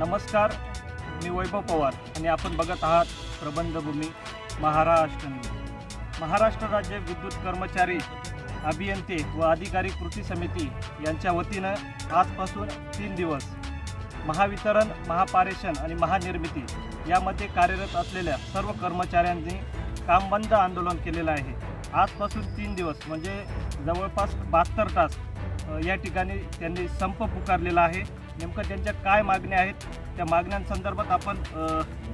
नमस्कार मी वैभव पवार आणि आपण बघत आहात प्रबंधभूमी महाराष्ट्र महाराष्ट्र राज्य विद्युत कर्मचारी अभियंते व अधिकारी कृती समिती यांच्या वतीनं आजपासून तीन दिवस महावितरण महापारेषण आणि महानिर्मिती यामध्ये कार्यरत असलेल्या सर्व कर्मचाऱ्यांनी कामबंद आंदोलन केलेलं आहे. आजपासून तीन दिवस म्हणजे जवळपास बहात्तर तास या ठिकाणी त्यांनी संप पुकारलेला आहे. नेमकं त्यांच्या काय मागण्या आहेत त्या मागण्यांसंदर्भात आपण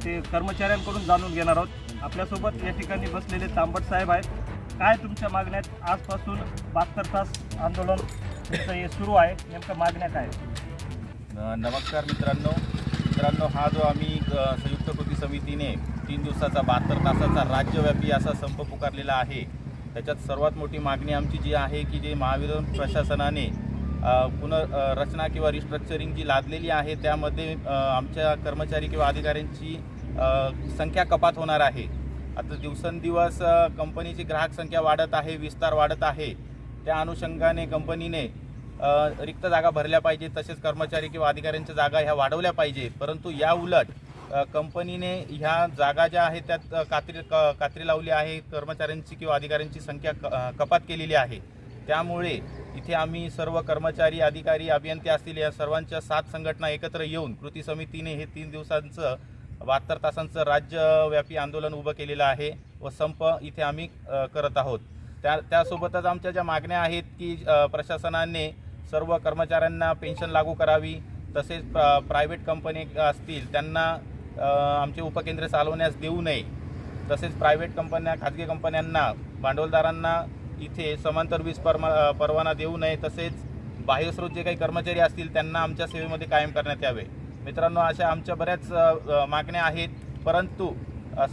ते कर्मचाऱ्यांकडून जाणून घेणार आहोत. आपल्यासोबत या ठिकाणी बसलेले तांबट साहेब आहेत. काय तुमच्या मागण्या आहेत? आजपासून बहात्तर तास आंदोलन हे सुरू आहे. नेमकं मागण्या काय नमस्कार मित्रांनो. मित्रांनो हा जो आम्ही संयुक्त कृती समितीने तीन दिवसाचा बहात्तर तासाचा राज्यव्यापी असा संप पुकारलेला आहे त्याच्यात सर्वात मोठी मागणी आमची जी आहे की जे महावीर प्रशासनाने पुनर्रचना किंवा रिस्ट्रक्चरिंग जी लादलेली आहे त्यामध्ये आमच्या कर्मचारी किंवा अधिकाऱ्यांची संख्या कपात होणार आहे. आता दिवसेंदिवस कंपनीची ग्राहक संख्या वाढत आहे विस्तार वाढत आहे. त्या अनुषंगाने कंपनीने रिक्त जागा भरल्या पाहिजे तसेच कर्मचारी किंवा अधिकाऱ्यांच्या जागा ह्या वाढवल्या पाहिजे परंतु या उलट कंपनीने ह्या जागा ज्या आहेत त्यात कात्री क- कात्री लावली आहे कर्मचाऱ्यांची किंवा अधिकाऱ्यांची संख्या क- कपात केलेली आहे. त्यामुळे इथे आम्ही सर्व कर्मचारी अधिकारी अभियंते असतील या सर्वांच्या सात संघटना एकत्र येऊन कृती समितीने हे तीन दिवसांचं बहात्तर तासांचं राज्यव्यापी आंदोलन उभं केलेलं आहे व संप इथे आम्ही करत आहोत. त्या त्यासोबतच आमच्या ज्या मागण्या आहेत की प्रशासनाने सर्व कर्मचाऱ्यांना पेन्शन लागू करावी तसेच प्रा प्रायव्हेट कंपनी असतील त्यांना आमचे उपकेंद्र चालवण्यास देऊ नये तसेच प्रायव्हेट कंपन्या खाजगी कंपन्यांना भांडवलदारांना इथे समांतर वीज परमा परवाना देऊ नये तसेच बाह्यस्रोत जे काही कर्मचारी असतील त्यांना आमच्या सेवेमध्ये कायम करण्यात यावे. मित्रांनो अशा आमच्या बऱ्याच मागण्या आहेत परंतु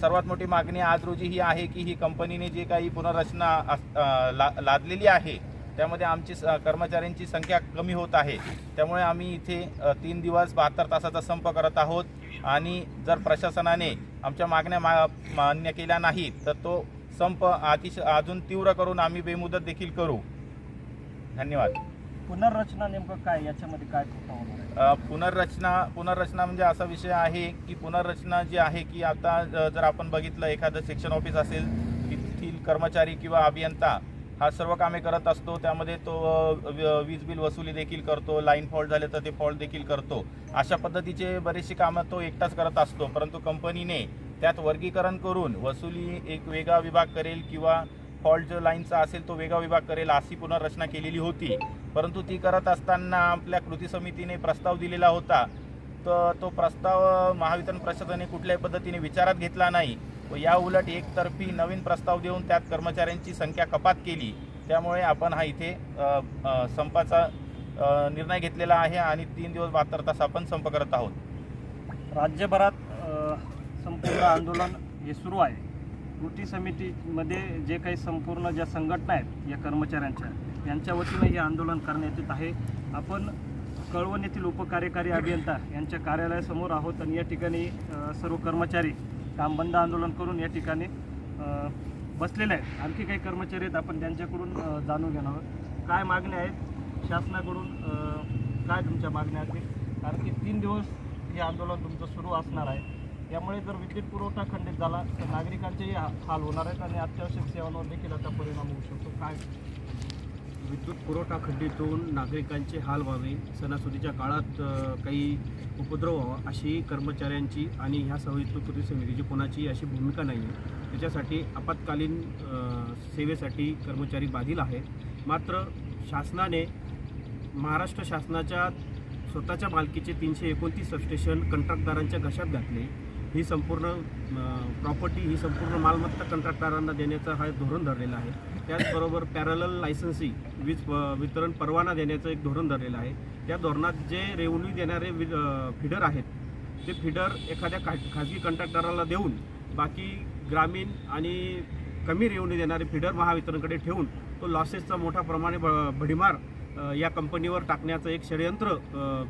सर्वात मोठी मागणी आज रोजी ही आहे की ही कंपनीने जे काही पुनर्रचना अस- ला लादलेली आहे त्यामध्ये आमची स- कर्मचाऱ्यांची संख्या कमी होत आहे. त्यामुळे आम्ही इथे तीन दिवस बहात्तर तासाचा संप करत आहोत आणि जर प्रशासनाने आमच्या मागण्या मा मान्य केल्या नाहीत तर तो संप अतिशय अजून तीव्र करून आम्ही बेमुदत देखील करू. धन्यवाद. पुनर्रचना नेमकं काय? याच्यामध्ये काय अ, पुनर्रचना पुनर्रचना म्हणजे असा विषय आहे की पुनर्रचना जी आहे की आता जर आपण बघितलं एखादं सेक्शन ऑफिस असेल तिथील कर्मचारी किंवा अभियंता हा सर्व कामे करत असतो. त्यामध्ये तो अ, व- वीज बिल वसुली देखील करतो लाईन फॉल्ट झाले तर ते फॉल्ट देखील करतो. अशा पद्धतीचे बरेचशी कामं तो एकटाच करत असतो. परंतु कंपनीने त्यात वर्गीकरण करून वसुली एक वेगळा विभाग करेल किंवा फॉल्ट जो लाईनचा असेल तो वेगळा विभाग करेल अशी पुनर्रचना केलेली होती. परंतु ती करत असताना आपल्या कृती समितीने प्रस्ताव दिलेला होता. तर तो प्रस्ताव महावितरण प्रशासनाने कुठल्याही पद्धतीने विचारात घेतला नाही. व या उलट एकतर्फी नवीन प्रस्ताव देऊन त्यात कर्मचाऱ्यांची संख्या कपात केली. त्यामुळे आपण हा इथे संपाचा निर्णय घेतलेला आहे आणि तीन दिवस बहात्तर तास आपण संप करत आहोत. राज्यभरात संपूर्ण आंदोलन हे सुरू आहे. कृती समितीमध्ये जे काही संपूर्ण ज्या संघटना आहेत या कर्मचाऱ्यांच्या यांच्या वतीनं हे आंदोलन करण्यात येत आहे. आपण कळवण येथील उपकार्यकारी अभियंता यांच्या कार्यालयासमोर आहोत आणि या ठिकाणी सर्व कर्मचारी कामबंद आंदोलन करून या ठिकाणी बसलेले आहेत. आणखी काही कर्मचारी आहेत आपण त्यांच्याकडून जाणून घेणार आहोत. काय मागण्या आहेत? शासनाकडून काय तुमच्या मागण्या असतील कारण की तीन दिवस हे आंदोलन तुमचं सुरू असणार आहे. यामुळे जर विद्युत पुरवठा खंडित झाला तर नागरिकांचेही हाल होणार आहेत आणि अत्यावश्यक सेवांवर देखील आता परिणाम होऊ शकतो. काय? विद्युत पुरवठा खंडित होऊन नागरिकांचे हाल व्हावे सणासुदीच्या काळात काही उपद्रव व्हावा अशी कर्मचाऱ्यांची आणि ह्या संयुक्त कृती समितीची कोणाची अशी भूमिका नाही आहे त्याच्यासाठी आपत्कालीन सेवेसाठी कर्मचारी बाधिल आहे मात्र शासनाने महाराष्ट्र शासनाच्या स्वतःच्या मालकीचे तीनशे एकोणतीस सबस्टेशन कंत्राटदारांच्या घशात घातले. ही संपूर्ण प्रॉपर्टी ही संपूर्ण मालमत्ता कंत्राटदारांना देण्याचं हा धोरण धरलेलं आहे. त्याचबरोबर पॅरलल लायसन्सिंग वीज वितरण परवाना देण्याचं एक धोरण धरलेलं आहे. त्या धोरणात जे रेव्हन्यू देणारे फिडर आहेत ते फिडर एखाद्या खा खाजगी कंत्राटदाराला देऊन बाकी ग्रामीण आणि कमी रेव्हन्यू देणारे फिडर महावितरणकडे ठेवून तो लॉसेसचा मोठ्या प्रमाणे ब भडीमार या कंपनीवर टाकण्याचं एक षडयंत्र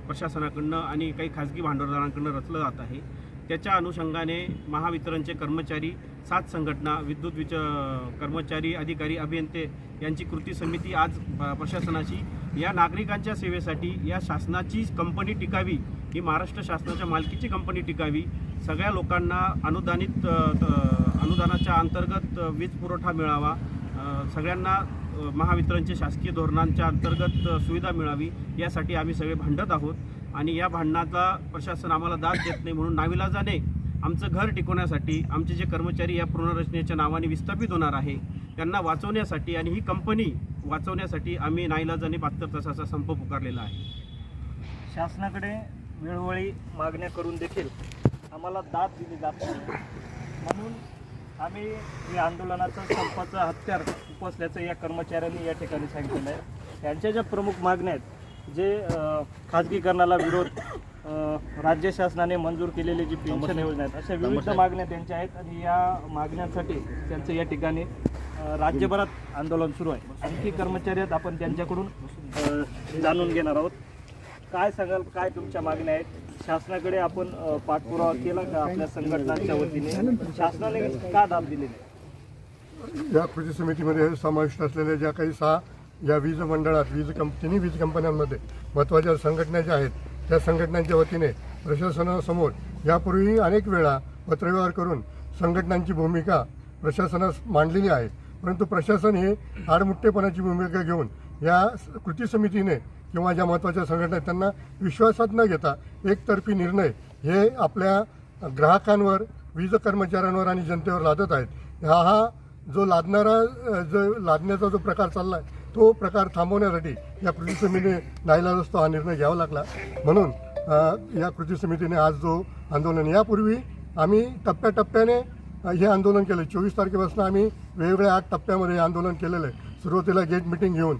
प्रशासनाकडनं आणि काही खाजगी भांडवलदारांकडनं रचलं जात आहे. त्याच्या अनुषंगाने महावितरणचे कर्मचारी सात संघटना विद्युत विच कर्मचारी अधिकारी अभियंते यांची कृती समिती आज प्रशासनाची. या नागरिकांच्या सेवेसाठी या शासनाची कंपनी टिकावी ही महाराष्ट्र शासनाच्या मालकीची कंपनी टिकावी. सगळ्या लोकांना अनुदानित अनुदानाच्या अंतर्गत वीज पुरवठा मिळावा. सगळ्यांना महावितरणचे शासकीय धोरणांच्या अंतर्गत सुविधा मिळावी यासाठी आम्ही सगळे भांडत आहोत. आणि या भांडणाचा प्रशासन आम्हाला दाद देत नाही म्हणून नाविलाजाने आमचं घर टिकवण्यासाठी आमचे जे कर्मचारी या पुनर्रचनेच्या नावाने विस्थापित होणार आहे त्यांना वाचवण्यासाठी आणि ही कंपनी वाचवण्यासाठी आम्ही नाईलाजाने बहात्तर तासाचा संप पुकारलेला आहे. शासनाकडे वेळोवेळी मागण्या करून देखील आम्हाला दाद दिली जात नाही. म्हणून आम्ही या आंदोलनाचं संपाचं हत्यार उपसल्याचं या कर्मचाऱ्यांनी या ठिकाणी सांगितलेलं आहे. त्यांच्या ज्या प्रमुख मागण्या आहेत जे खाजगीकरणाला विरोध राज्य शासनाने मंजूर केलेली जी पेन्शन योजना आहेत अशा विविध मागण्या त्यांच्या आहेत आणि या मागण्यांसाठी त्यांचं या ठिकाणी राज्यभरात आंदोलन सुरू आहे. आणखी कर्मचारी आहेत आपण त्यांच्याकडून जाणून घेणार आहोत. काय सांगाल काय तुमच्या मागण्या आहेत? शासनाकडे आपण पाठपुरावा केला का आपल्या संघटनांच्या वतीने? शासनाने का दाब दिले नाही या कृती समितीमध्ये समाविष्ट असलेल्या ज्या काही सहा या वीज मंडळात वीज कंप तिन्ही वीज कंपन्यांमध्ये महत्त्वाच्या संघटना ज्या आहेत त्या संघटनांच्या वतीने प्रशासनासमोर यापूर्वी अनेक वेळा पत्रव्यवहार करून संघटनांची भूमिका प्रशासनास मांडलेली आहे. परंतु प्रशासन हे आडमुठ्ठेपणाची भूमिका घेऊन या कृती समितीने किंवा ज्या महत्त्वाच्या संघटना आहेत त्यांना विश्वासात न घेता एकतर्फी निर्णय हे आपल्या ग्राहकांवर वीज कर्मचाऱ्यांवर आणि जनतेवर लादत आहेत. हा हा जो लादणारा जो लादण्याचा जो प्रकार चालला आहे तो प्रकार थांबवण्यासाठी या कृती समितीने नाईला असतो हा निर्णय घ्यावा लागला. म्हणून या कृती समितीने आज जो आंदोलन यापूर्वी आम्ही टप्प्याटप्प्याने हे आंदोलन केलं. चोवीस तारखेपासून आम्ही वेगवेगळ्या आठ टप्प्यामध्ये हे आंदोलन केलेलं आहे. सुरुवातीला गेट मिटिंग घेऊन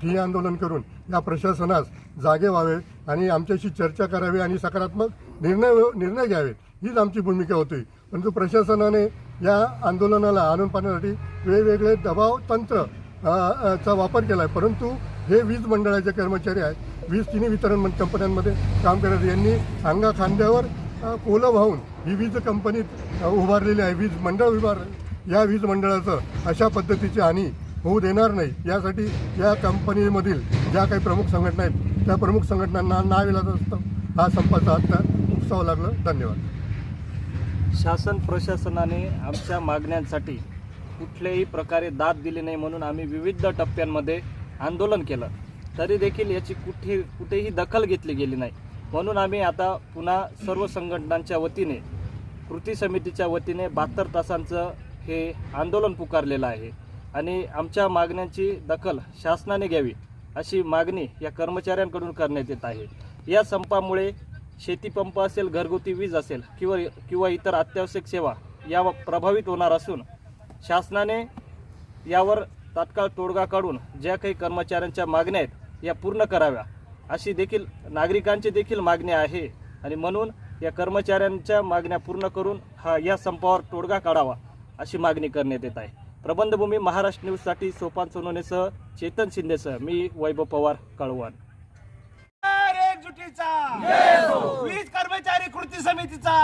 ठिय्या आंदोलन करून या प्रशासनास जागे व्हावे आणि आमच्याशी चर्चा करावी आणि सकारात्मक निर्णय निर्णय घ्यावेत हीच आमची भूमिका होती. परंतु प्रशासनाने या आंदोलनाला आणून पाहण्यासाठी वेगवेगळे दबाव तंत्र चा वापर केला आहे परंतु हे वीज मंडळाचे कर्मचारी आहेत. वीज तिन्ही वितरण कंपन्यांमध्ये काम करणारे यांनी अंगा खांद्यावर अ, कोलं वाहून ही वीज कंपनीत उभारलेली आहे. वीज मंडळ उभार या वीज मंडळाचं अशा पद्धतीची हानी होऊ देणार नाही. यासाठी या कंपनीमधील ज्या काही प्रमुख संघटना आहेत त्या प्रमुख संघटनांना नाविलाज असतं. हा संपाचा हत्यार उपसावं लागलं. धन्यवाद. शासन प्रशासनाने आमच्या मागण्यांसाठी कुठल्याही प्रकारे दाद दिली नाही म्हणून आम्ही विविध टप्प्यांमध्ये आंदोलन केलं. तरी देखील याची कुठे कुठेही दखल घेतली गेली नाही. म्हणून आम्ही आता पुन्हा सर्व संघटनांच्या वतीने कृती समितीच्या वतीने बहात्तर तासांचं हे आंदोलन पुकारलेलं आहे. आणि आमच्या मागण्यांची दखल शासनाने घ्यावी अशी मागणी या कर्मचाऱ्यांकडून करण्यात येत आहे. या संपामुळे शेतीपंप असेल घरगुती वीज असेल किंवा किंवा इतर अत्यावश्यक सेवा या प्रभावित होणार असून शासनाने यावर तात्काळ तोडगा काढून ज्या काही कर्मचाऱ्यांच्या मागण्या आहेत या पूर्ण कराव्या अशी देखील नागरिकांची देखील मागणी आहे आणि म्हणून या कर्मचाऱ्यांच्या मागण्या पूर्ण करून हा या संपावर तोडगा काढावा अशी मागणी करण्यात येत आहे प्रबंधभूमी महाराष्ट्र न्यूजसाठी सोपान सोनवणेसह चेतन शिंदेसह मी वैभव पवार कळवण एकजुटीचा वीज कर्मचारी कृती समितीचा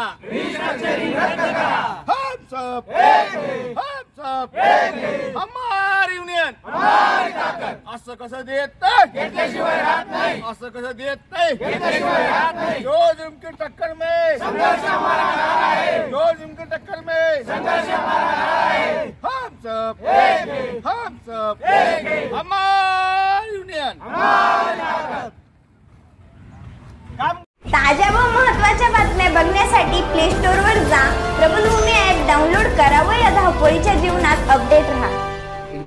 रद्द करा. हम सब हम सब हमारी युनियन असं कसं देत घेतल्याशिवाय राहत नाही? असं कसं देत नाही? घेतल्याशिवाय राहत नाही जो जिनकी टक्कर में. संघर्ष जो जिनकी टक्कर में. संघर्ष हम सब हम सब हमारी युनियन ताज्या व बघण्यासाठी प्ले स्टोअरवर जा. प्रबलभूमी ॲप डाउनलोड करा व या धावपळीच्या जीवनात अपडेट राहा.